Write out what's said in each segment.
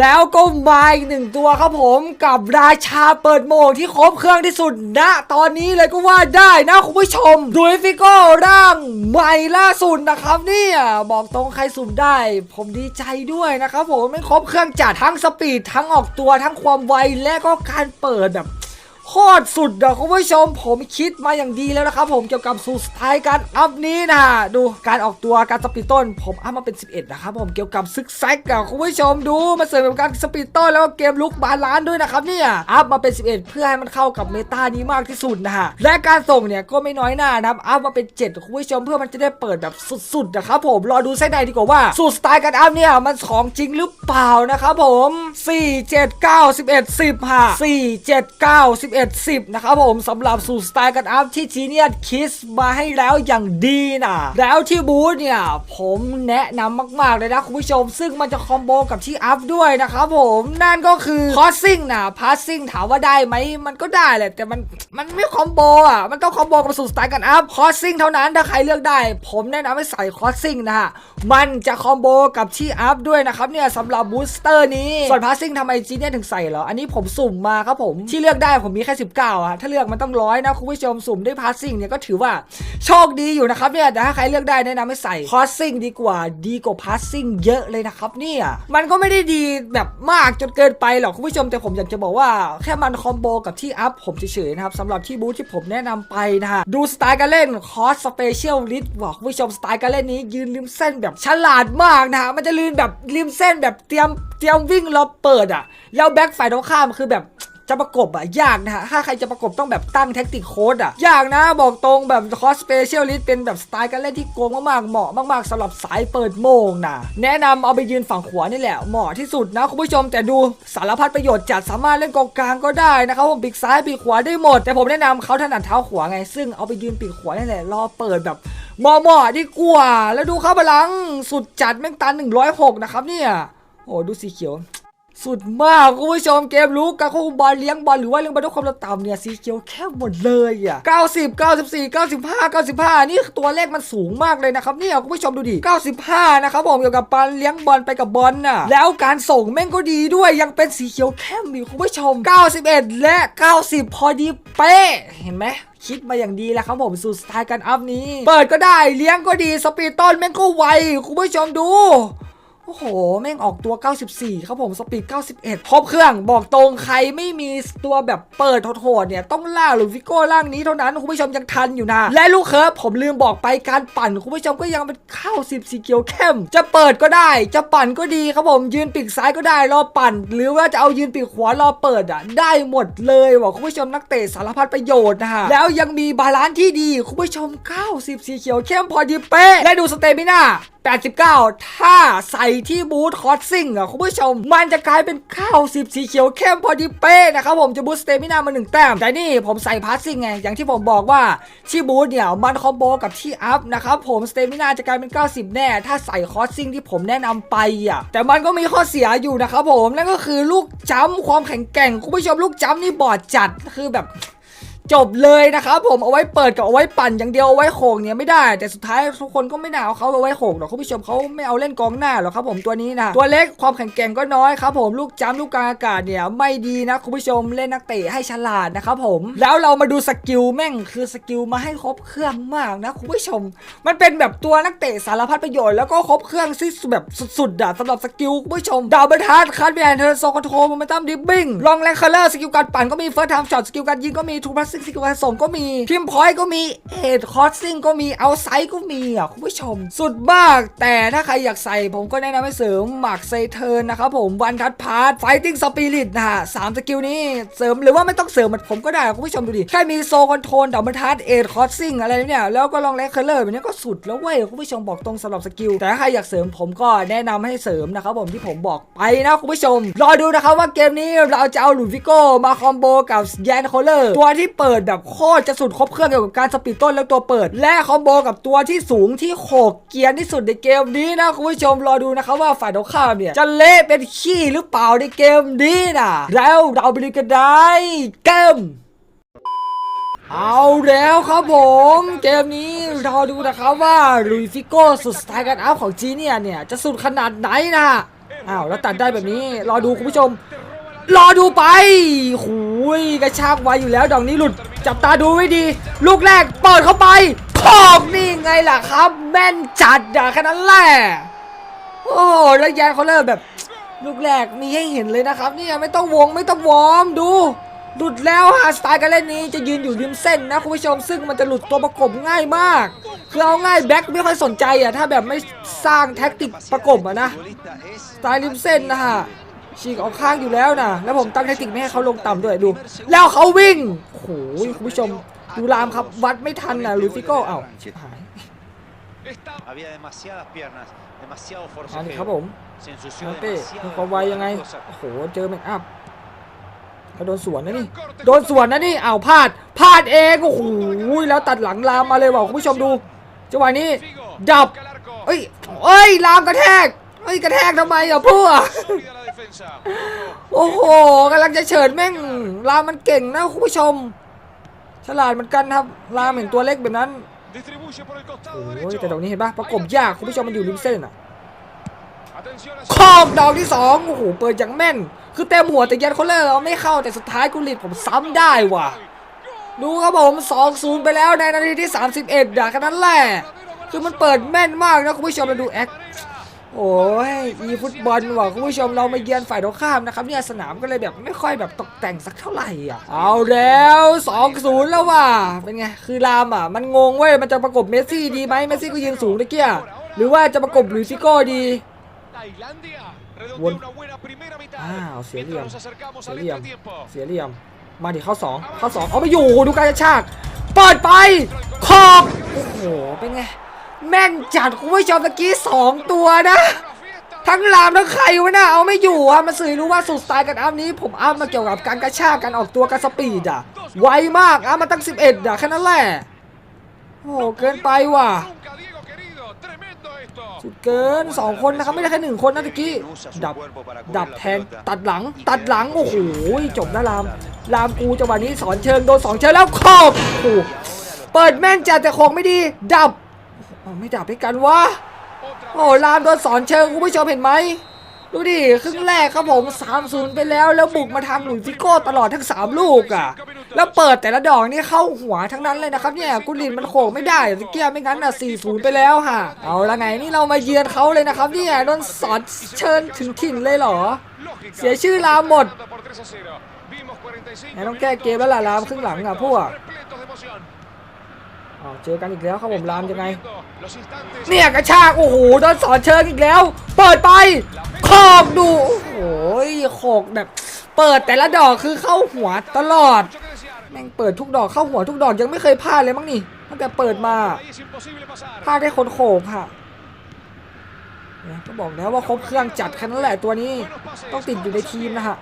แล้วก็มาอีกหนึ่งตัวครับผมกับราชาเปิดโหมดที่ครบเครื่องที่สุดณตอนนี้เลยก็ว่าได้นะคุณผู้ชมดูฟิโก้ร่างใหม่ล่าสุดนะครับเนี่ยบอกตรงใครสุ่มได้ ผมดีใจด้วยนะครับผมไม่ครบเครื่องจัดทั้งสปีดทั้งออกตัวทั้งความไวและก็การเปิดแบบ โคตรสุดอะคุณผู้ชมผมคิดมาอย่างดีแล้วนะครับผมเกี่ยวกับสูตรสไตล์การอัพนี้นะดูการออกตัวการสปีดต้น ผมอัพมาเป็น 11 นะครับผมเกี่ยวกับซึกแซกอะคุณผู้ชมดูมาเสริมกับการสปีดต้นแล้วก็เกมลุกบาลานด้วยนะครับเนี่ยอัพมาเป็น 11 เพื่อให้มันเข้ากับเมตานี้มากที่สุดนะฮะและการส่งเนี่ยก็ไม่น้อยหน้านะครับอัพมาเป็น 7 คุณผู้ชมเพื่อมันจะได้เปิดแบบสุดๆนะครับผมรอดูเส้นในดีกว่าว่าสูตรสไตล์การอัพเนี่ยมันของจริงหรือเปล่านะครับผม 4 7 9 11 10ฮะ4 7 9 11 10 นะครับผมสำหรับสูตรสไตล์การอัพที่จีเนียคิดมาให้แล้วอย่างดีนะแล้วที่บูธเนี่ย ผมแนะนำมาก ๆ เลยนะคุณผู้ชม ซึ่งมันจะคอมโบกับที่อัพด้วยนะครับผมนั่นก็คือคอสซิ่งนะพาสซิ่งถามว่าได้ไหมมันก็ได้แหละ แต่มันมันไม่คอมโบอะมันต้องคอมโบกับสูตรสไตล์การอัพคอสซิ่งเท่านั้นถ้าใครเลือกได้ ผมแนะนำให้ใส่คอสซิ่งนะฮะมันจะคอมโบกับที่อัพด้วยนะครับเนี่ยสำหรับบูสเตอร์นี้ส่วนพาสซิ่งทำไมจีเนียถึงใส่เหรออันนี้ผมสุ่มมาครับผมที่เลือกได้ผมมีแค่19อะถ้าเลือกมันต้องร้อยนะคุณผู้ชมสุ่มได้พาสซิ่งเนี่ยก็ถือว่าโชคดีอยู่นะครับเนี่ยแต่ถ้าใครเลือกได้แนะนำให้ใส่คอสซิ่งดีกว่าดีกว่าพาสซิ่งเยอะเลยนะครับเนี่ยมันก็ไม่ได้ดีแบบมากจนเกินไปหรอกคุณผู้ชมแต่ผมอยากจะบอกว่าแค่มันคอมโบกับที่อัพผมเฉยๆนะครับสำหรับที่บูธที่ผมแนะนำไปนะฮะดูสไตล์การเล่นคอสสเปเชียลลิสต์บอกคุณผู้ชมสไตล์การเล่นนี้ยืนริมเส้นแบบฉลาดมากนะฮะมันจะยืนแบบริมเส้นแบบเตรียมเตรียมวิ่งรอเปิดอะแล้วแบ็คฝ่ายตรงข้ามคือแบบ จะประกบอะยากนะฮะถ้าใครจะประกบต้องแบบตั้งแท็กติกโค้ดอะยากนะบอกตรงแบบคอสเปเชียลลิสเป็นแบบสไตล์การเล่นที่โกงมากๆเหมาะมากๆสำหรับสายเปิดโมงนะแนะนำเอาไปยืนฝั่งขวานี่แหละเหมาะที่สุดนะคุณผู้ชมแต่ดูสารพัดประโยชน์จัดสามารถเล่นกองกลางก็ได้นะครับผมปีกซ้ายปีกขวาได้หมด แต่ผมแนะนำเขาถนัดเท้าขวาไง ซึ่งเอาไปยืนปีกขวานี่แหละรอเปิดแบบเหมาะๆดีกว่า แล้วดูเข้าพลังสุดจัดแม่งตัน106 นะครับเนี่ยโอ้ดูสีเขียว สุดมากคุณผู้ชมเกมรู้การควบคุมบอลเลี้ยงบอลหรือว่าเลี้ยงบอลด้วยความเร็วต่ำเนี่ยสีเขียวแค่หมดเลยอะ90 94 95 95 นี่ตัวเลขมันสูงมากเลยนะครับเนี่ยคุณผู้ชมดูดิ 95 นะครับผมเกี่ยวกับการเลี้ยงบอลไปกับบอลน่ะแล้วการส่งแม่งก็ดีด้วยยังเป็นสีเขียวเข้มอยู่คุณผู้ชม 91 และ 90 พอดีเป๊ะเห็นไหมคิดมาอย่างดีแล้วครับผมสูตรสไตล์การอัพนี้ เปิดก็ได้เลี้ยงก็ดีสปีดต้นแม่งก็ไวคุณผู้ชมดู โอ้โห แม่งออกตัว 94 ครับผม สปีด 91 ครบเครื่อง บอกตรงใครไม่มีตัวแบบเปิดโหดเนี่ย ต้องล่าหรือฟิโก้ล่างนี้เท่านั้น คุณผู้ชมยังทันอยู่นะ และลูกเคิร์ฟผมลืมบอกไปการปั่น คุณผู้ชมก็ยังเป็นข้าวสิบสีเขียวเข้ม จะเปิดก็ได้ จะปั่นก็ดีครับผม ยืนปีกซ้ายก็ได้ รอปั่น หรือว่าจะเอายืนปีกขวารอเปิดอะ ได้หมดเลยบอกคุณผู้ชมนักเตะสารพัดประโยชน์นะฮะ แล้วยังมีบาลานซ์ที่ดี คุณผู้ชม90สีเขียวเข้มพอดีเป๊ะ และดูสเตมิน่า89 ถ้าใส่ที่บูทคอสซิ่งอะคุณผู้ชม มันจะกลายเป็นข้าวสิบสีเขียวเข้มพอดีเป๊ะนะครับผมจะบูสเตมินามาหนึ่งแต้ม แต่นี่ผมใส่พาสซิ่งไง อย่างที่ผมบอกว่าที่บูทเนี่ยมันคอมโบกับที่อัพนะครับผมสเตมินาจะกลายเป็น 90 แน่ ถ้าใส่คอสซิ่งที่ผมแนะนำไปอะแต่มันก็มีข้อเสียอยู่นะครับผมนั่นก็คือลูกจ้ำความแข็งแกร่งคุณผู้ชมลูกจ้ำนี่บอดจัดคือแบบ จบเลยนะครับผมเอาไว้เปิดกับเอาไว้ปั่นอย่างเดียวเอาไว้โขงเนี่ยไม่ได้ แต่สุดท้ายทุกคนก็ไม่น่าเอาเขาเอาไว้โขงหรอกคุณผู้ชมเขาไม่เอาเล่นกองหน้าหรอกครับผมตัวนี้นะตัวเล็กความแข็งแกร่งก็น้อยครับผมลูกจ้ำลูกกลางอากาศเนี่ยไม่ดีนะคุณผู้ชมเล่นนักเตะให้ฉลาดนะครับผม แล้วเรามาดูสกิลแม่งคือสกิลมาให้ครบเครื่องมากนะคุณผู้ชม มันเป็นแบบตัวนักเตะสารพัดประโยชน์แล้วก็ครบเครื่องที่แบบสุดๆอะสำหรับสกิลคุณผู้ชม ดาวบอร์ทัสคัตเบียนเทอร์โซคอนโทรโมเมนตัมดิบบิ้งลองแรงคัลเลอร์สกิลการปั่นก็มีเฟิร์สไทม์ช็อตสกิลการยิงก็มีทูพลัสซิกสกิลการส่งก็มีพิมพอยก็มีเฮดคอร์ซิ่งก็มีเอาไซก็มีอะคุณผู้ชม สุดมาก แต่ถ้าใครอยากใส่ผมก็แนะนำให้เสริมหมักเซเทิร์นนะครับผมวันทัดพาร์ทไฟติ้งสปิริตนะฮะสามสกิลนี้เสริมหรือว่าไม่ต้องเสริมเหมือนผมก็ได้คุณผู้ชมดูดิ แค่มีโซคอนโทรลดับเบิลทัสเอทคอร์ซิ่งอะไรเนี่ย แล้วก็ลองแรงคัลเลอร์แบบนี้ก็สุดแล้วเว้ยคุณผู้ชมบอกตรงสำหรับสกิล แต่ถ้าใครอยากเสริมผมก็แนะนำให้เสริมนะครับผมที่ผมบอกไปนะคุณผู้ชม รอดูนะครับว่าเกมนี้เราจะเอาหลุยฟิโก้มาคอมโบกับแยนโคลเลอร์ตัวที่เปิดแบบโคตรจะสุดครบเครื่องเกี่ยวกับการสปีดต้นและตัวเปิด และคอมโบกับตัวที่สูงที่โขกเกียร์ที่สุดในเกมนี้นะคุณผู้ชมรอดูนะครับว่าฝ่ายตรงข้ามเนี่ยจะเละเป็นขี้หรือเปล่าในเกมนี้นะแล้วเราไปดูกันได้เกมเอาแล้วครับผม เกมนี้รอดูนะครับว่าลุยฟิโก้สุดสไตล์การอัพของจีเนียเนี่ย จะสุดขนาดไหนนะอ้าวแล้วตัดได้แบบนี้ รอดูคุณผู้ชม รอดูไปหู อุ้ยกระชากไวอยู่แล้วดอกนี้หลุดจับตาดูไว้ดี ลูกแรกเปิดเข้าไปพอกนี่ไงล่ะครับ แม่นจัดอะแค่นั้นแหละโอ้แล้วยานเขาเริ่มแบบ ลูกแรกมีให้เห็นเลยนะครับเนี่ยไม่ต้องวงไม่ต้องวอร์มดูหลุดแล้วฮะสไตล์การเล่นนี้จะยืนอยู่ริมเส้นนะคุณผู้ชมซึ่งมันจะหลุดตัวประกบง่ายมาก คือเอาง่ายแบ็คไม่ค่อยสนใจอะถ้าแบบไม่สร้างแท็กติกประกบอะนะสไตล์ริมเส้นนะฮะ ฉีกออกข้างอยู่แล้วนะแล้วผมตั้งแทคติกไม่ให้เขาลงต่ำด้วยดู แล้วเขาวิ่งโอ้โหคุณผู้ชมดูรามครับวัดไม่ทันนะลูฟิโก้เอ้าชิบหาย Había demasiadas piernas, demasiado เอาดิ forcejeo. ครับผม Se ensució นาเต้ demasiado. มีความไวยังไง Cosa. โอ้โหเจอแม็กอัพก็โดนสวนนะนี่โดนสวนนะนี่อ้าวพลาดพลาดเองโอ้โหแล้วตัดหลังลามมาเลยบอกคุณผู้ชมดูจังหวะนี้ดับเอ้ยเอ้ยลามกระแทกเอ้ยกระแทกทำไมอะพวก โอ้โหกำลังจะเฉิดแม่งลามมันเก่งนะคุณผู้ชม ฉลาดเหมือนกันครับลามเห็นตัวเล็กแบบนั้นโอ้ยแต่ตรงนี้เห็นปะประกบยากคุณผู้ชมมันอยู่ริมเส้นอะคอกดอกที่สองโอ้โหเปิดอย่างแม่น คือเต็มหัวแต่ยันเขาเลยเอาไม่เข้าแต่สุดท้ายกุลิตผมซ้ำได้ว่ะดูครับผม2-0 ไปแล้วในนาทีที่ 31ด่าแค่นั้นแหละ คือมันเปิดแม่นมากนะคุณผู้ชมมาดูแอค โอ้ยอีฟุตบอลว่ะคุณผู้ชมเรามาเยือนฝ่ายตรงข้ามนะครับเนี่ยสนามก็เลยแบบไม่ค่อยแบบตกแต่งสักเท่าไหร่อะเอาแล้ว2-0แล้วว่ะเป็นไงคือรามอะมันงงเว้ยมันจะประกบเมสซี่ดีไหมเมสซี่ก็ยืนสูงตะเกียหรือว่าจะประกบหลุยส์ฟิโก้ดีวนอ้าอ้าววเสีเสียยเหเหลี่ลี่ยยมมเสีเสียยเหเหลี่ลี่ยยมมเสียเหลี่ยมมาดิเข้าสองเข้าสองเอาไม่อยู่ดูการกระชากเปิดไปขอบโอ้โหเป็นไง แม่นจัดคุณผู้ชมตะกี้สองตัวนะ ทั้งลามทั้งใครวะน่ะเอาไม่อยู่อะมาสื่อรู้ว่าสุดสไตล์กันอัพนี้ ผมอัพมาเกี่ยวกับการกระชากการออกตัวการสปีดอะไวมากอัพมาตั้ง 11อะแค่นั้นแหละโอ้โหเกินไปว่ะสุดเกินสองคนนะครับ ไม่ได้แค่หนึ่งคนนะตะกี้ ดับ ดับแทงตัดหลัง ตัดหลัง โอ้โห จบนะราม รามกูจังหวะนี้สอนเชิง โดนสองเชิงแล้วขอบโอ้เปิดแม่นจัดแต่ของไม่ดี ดับ อ้าวไม่ดับให้กันวะโอ้รามโดนสอนเชิงคุณผู้ชมเห็นไหมดูดิครึ่งแรกครับผม 3-0 ไปแล้วแล้วบุกมาทางหลุยส์ฟิโก้ตลอดทั้ง 3 ลูกอะ แล้วเปิดแต่ละดอกนี่เข้าหัวทั้งนั้นเลยนะครับเนี่ยกุลินมันโขกไม่ได้ตะเกียบไม่งั้นอะ 4-0 ไปแล้วค่ะเอาละไงนี่เรามาเยือนเขาเลยนะครับเนี่ยโดนสอนเชิญถึงถิ่นเลยเหรอ เสียชื่อลามหมดไหนต้องแก้เกมแล้วล่ะรามครึ่งหลังอะพวก อ้าวเจอกันอีกแล้วครับผมรามยังไง เนี่ยกระชากโอ้โหโดนสอนเชิงอีกแล้ว เปิดไปขอกดูโอ้โหโขกแบบ เปิดแต่ละดอกคือเข้าหัวตลอดแม่งเปิดทุกดอกเข้าหัวทุกดอกยังไม่เคยพลาดเลยมั้งนี่ตั้งแต่เปิดมาพลาดได้คนโขกค่ะเนี่ยก็บอกแล้วว่าครบเครื่องจัดแค่นั้นแหละตัวนี้ต้องติดอยู่ในทีมนะฮะ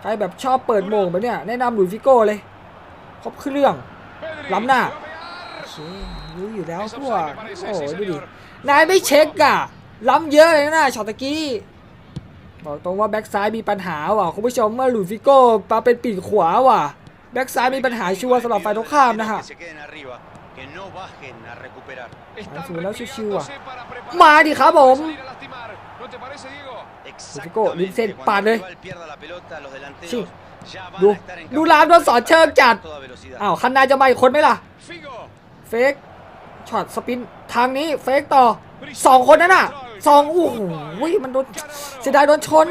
ใครแบบชอบเปิดโหมงแบบเนี้ยแนะนำหลุยส์ฟิโก้เลย ครบเครื่องล้ำหน้าโอเค รู้อยู่แล้วพวกโอ้โหดูดินายไม่เช็คอะล้ำเยอะเลยนะช็อตตะกี้บอกตรงว่าแบ็กซ้ายมีปัญหาว่ะคุณผู้ชมเมื่อหลุยส์ฟิโก้มาเป็นปีกขวาว่ะแบ็กซ้ายมีปัญหาชัวร์สำหรับฝ่ายตรงข้ามนะฮะ Que se queden arriba, que no bajen a recuperar. สูแล้วชิวๆอะมาดิครับผม Fico, Exactamente. Vincent, Cuando padre. el rival pierda la pelota, los delanteros Sí. ya van ดู a estar en ดู campo รามโดนสอนเชิงจัด a toda velocidad. อ้าวคันนาจะมาอีกคนไหมล่ะ เฟกช็อตสปินทางนี้เฟกต่อสองคนนั่นน่ะสองโอ้โหมันโดนเสียดายโดนชน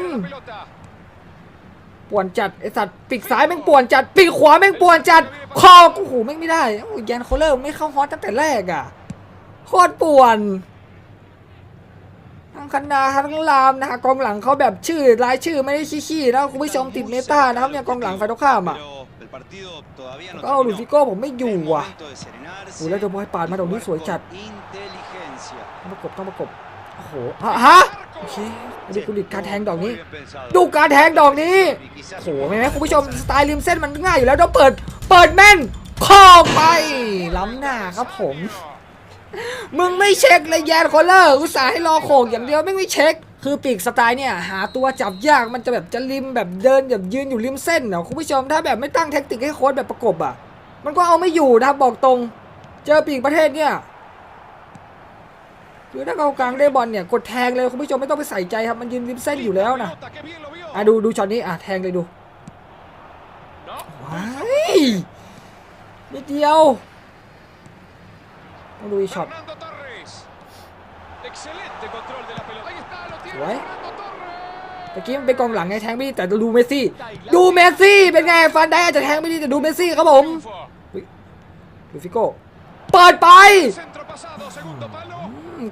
ป่วนจัดไอสัตว์ปีกซ้ายแม่งป่วนจัดปีกขวาแม่งป่วนจัดคอโอ้โหแม่งไม่ได้โอ้ยแยนโคเลอร์ไม่เข้าฮอตตั้งแต่แรกอะโคตรป่วนทั้งคันนาทั้งลามนะฮะกองหลังเขาแบบชื่อรายชื่อไม่ได้ขี้ๆนะคุณผู้ชมติดเมตานะครับเนี่ยกองหลังไฟตรงข้ามอะ el partido todavía no ก็เอาหลุยส์ฟิ terminó. โก้ผมไม่อยู่ Es ว่ะ momento de serenarse, โอ้แล้วเดอะบอยปาดมาตรงนี้สวยจัด con inteligencia. ต้องประกบต้องประกบโอ้โหฮะฮะโอเคดูกุลิตการแทงดอกนี้ Muy bien pensado. ดูการแทงดอกนี้ Y quizás โอ้โหเห็นไหมคุณผู้ชมสไตล์ริมเส้นมันง่ายอยู่แล้วต้องเปิด เปิดแม่นคอกไปล้ำหน้าครับผม มึงไม่เช็คเลยแยนโคลเลอร์อุตส่าห์ให้รอโขกอย่างเดียวไม่ไม่เช็ค คือปีกสไตล์เนี่ยหาตัวจับยากมันจะแบบจะริมแบบเดินแบบยืนอยู่ริมเส้นเนาะคุณผู้ชมถ้าแบบไม่ตั้งแท็กติกให้โค้ชแบบประกบอะ มันก็เอาไม่อยู่นะครับบอกตรง เจอปีกประเทศเนี่ยคือถ้ากองกลางได้บอลเนี่ยกดแทงเลยคุณผู้ชมไม่ต้องไปใส่ใจครับมันยืนริมเส้นอยู่แล้วนะอะดูดูช็อตนี้อะแทงเลยดูว้ายนิดเดียวต้องดูอีช็อต está, lo tiene Guay. Fernando Torres. ตะกี้มันเป็นกองหลังไงแทงไม่ดีแต่ดูเมสซี่ ดูเมสซี่เป็นไงฟันได้อาจจะแทงไม่ดีแต่ดูเมสซี่ครับผมดูฟิโก้เปิดไป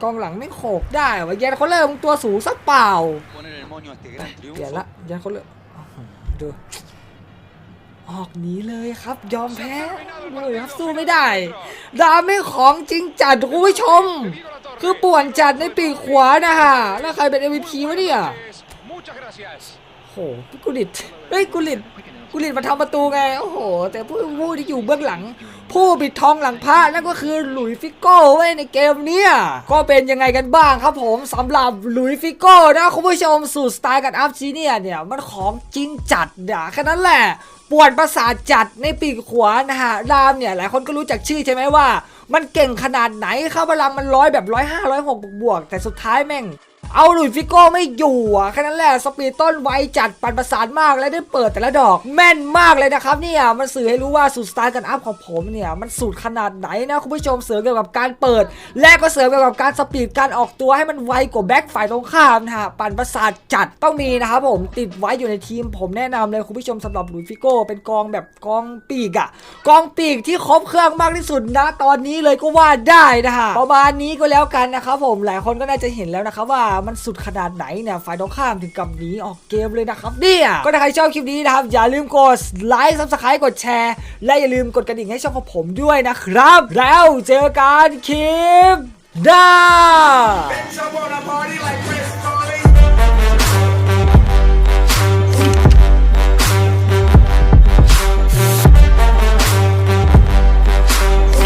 กองหลังไม่โขกได้วะแยนเขาเริ่มตัวสูงสักเปล่าเปลี่ยนละแยนเขาเริ่มอื้อหือดูออกหนีเลยครับ ยอมแพ้เลยครับสู้ไม่ได้ดาไม่ของจริงจัดคุณผู้ชม คือป่วนจัดในปีกขวานะฮะ แล้วใครเป็น MVP วะเนี่ยโหกุลิตเฮ้ยกุลิต กุลิตมาทำประตูไง โอ้โห แต่ผู้ผู้ที่อยู่เบื้องหลัง ผู้ปิดทองหลังพระนั่นก็คือหลุยฟิโก้ไว้ในเกมเนี้ยก็เป็นยังไงกันบ้างครับผมสำหรับหลุยฟิโก้นะคุณผู้ชมสูตรสไตล์กันอัพซีเนียเนี่ยมันของจริงจัดอะแค่นั้นแหละปวดประสาทจัดในปีกขวานะฮะรามเนี่ยหลายคนก็รู้จักชื่อใช่ไหมว่า มันเก่งขนาดไหนเข้าพลังมันร้อยแบบร้อยห้าร้อยหกบวก แต่สุดท้ายแม่ง เอาหลุยฟิโก้ไม่อยู่อะแค่นั้นแหละสปีดต้นไวจัดปันประสานมากและได้เปิดแต่ละดอก แม่นมากเลยนะครับเนี่ยมันสื่อให้รู้ว่าสูตรสไตล์การอัพของผมเนี่ยมันสูตรขนาดไหนนะคุณผู้ชมเสริมเกี่ยวกับการเปิด และก็เสริมเกี่ยวกับการสปีดการออกตัวให้มันไวกว่าแบ็คฝ่ายตรงข้ามนะฮะปันประสาทจัดต้องมีนะครับผมติดไว้อยู่ในทีมผมแนะนำเลยคุณผู้ชมสำหรับหลุยฟิโก้เป็นกองแบบกองปีกอะกองปีกที่ครบเครื่องมากที่สุดนะตอนนี้เลยก็ว่าได้นะฮะประมาณนี้ก็แล้วกันนะครับผมหลายคนก็น่าจะเห็นแล้วนะครับว่ามันสุดขนาดไหนเนี่ยฝ่ายตรงข้ามถึงกับหนีออกเกมเลยนะครับเนี่ยก็ถ้าใครชอบคลิปนี้นะครับอย่าลืมกดไลค์ซับสไครต์กดแชร์และอย่าลืมกดกระดิ่งให้ช่องของผมด้วยนะครับ แล้วเจอกันคลิปหน้า